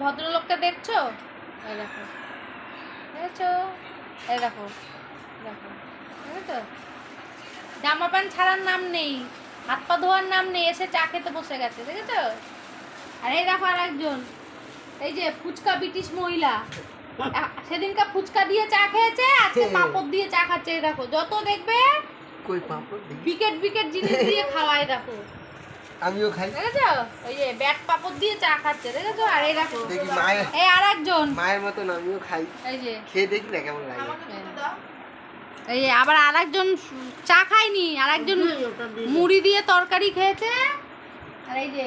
ভদ্রলোককে দেখছ? এই দেখো। দেখেছ? এই দেখো। দেখো। দেখেছ? জামা প্যান্ট ছাড়ার নাম নেই। হাত পা ধোয়ার নাম নেই। এসে চা খেতে বসে গেছে। দেখেছ? আর এই দেখো আর একজন এই যে ফুচকা ব্রিটিশ মহিলা। সেদিনকা ফুচকা দিয়ে চা খেয়েছে আজকে পাঁপড় দিয়ে চা খাচ্ছে। এই দেখো যত দেখবে কই পাপড় বিকেট বিকেট জিনিস দিয়ে খাওয়ায় দেখো। আমিও খাই। দেখেছ? ওই যে ব্যাট পাপড় দিয়ে চা খাচ্ছে দেখেছ? আর এই দেখো। দেখি মায়ের এই আর একজন মায়ের মতন আমিও খাই। এই যে। খেয়ে দেখি না কেমন লাগে। এই যে আবার আর একজন চা খায়নি আর একজন মুড়ি দিয়ে তরকারি খেয়েছে। আর এই যে।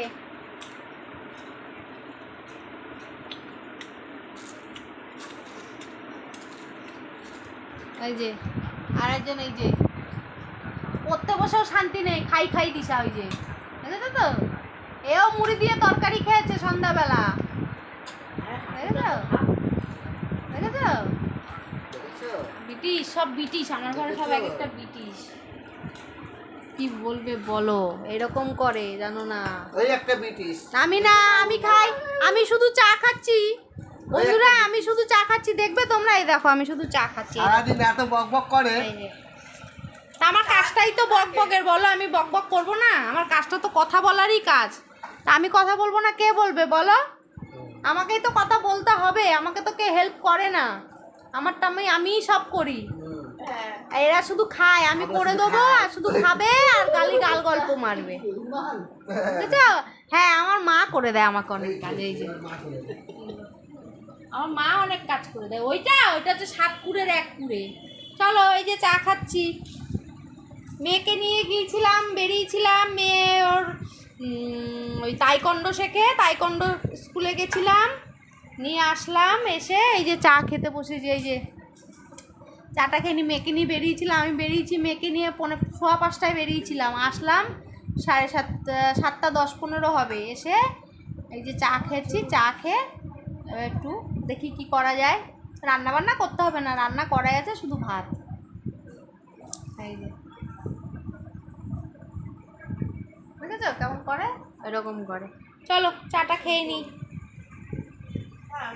এই যে আর একজন এই যে। পড়তে বসেও শান্তি নেই খাই খাই দিশা ওই যে। দেখেছ তো এও মুড়ি দিয়ে তরকারি খেয়েছে সন্ধ্যাবেলা। দেখেছ? দেখেছ? দেখেছ? ব্রিটিশ সব ব্রিটিশ আমার ঘরে সব এক একটা ব্রিটিশ। কি বলবে বলো এরকম করে জানো না। ওই একটা ব্রিটিশ। আমি না আমি খাই আমি শুধু চা খাচ্ছি। বন্ধুরা আমি শুধু চা খাচ্ছি দেখবে তোমরা? এই দেখো আমি শুধু চা খাচ্ছি। সারাদিন এত বক বক করে। আমার কাজটাই তো বক বকের বলো আমি বক বক করব না? আমার কাজটা তো কথা বলারই কাজ। তা আমি কথা বলব না কে বলবে বলো? আমাকেই তো কথা বলতে হবে আমাকে তো কে হেল্প করে না। আমারটা আমি আমিই সব করি। এরা শুধু খায় আমি করে দেবো আর শুধু খাবে আর গালি গাল গল্প মারবে। বুঝেছ? হ্যাঁ আমার মা করে দেয় আমাকে অনেক কাজ এই যে। আমার মা অনেক কাজ করে দেয়। ওইটা ওইটা হচ্ছে সাত কুড়ের এক কুড়ে চলো এই যে চা খাচ্ছি। মেয়েকে নিয়ে গিয়েছিলাম, বেরিয়েছিলাম, মেয়ে ওর ওই তাইকন্ড শেখে, তাইকন্ড স্কুলে গেছিলাম, নিয়ে আসলাম, এসে এই যে চা খেতে বসেছি এই যে চাটা খেয়ে নিয়ে মেয়েকে নিয়ে বেরিয়েছিলাম, আমি বেরিয়েছি মেয়েকে নিয়ে পনে, সোয়া পাঁচটায় বেরিয়েছিলাম, আসলাম, সাড়ে সাতটা সাতটা দশ পনেরো হবে, এসে এই যে চা খেয়েছি, চা খেয়ে একটু দেখি কি করা যায় রান্না বান্না করতে হবে না, রান্না করাই আছে শুধু ভাত, এই যে। করে এরকম করে। চলো চাটা খেয়ে নিই হ্যাঁ।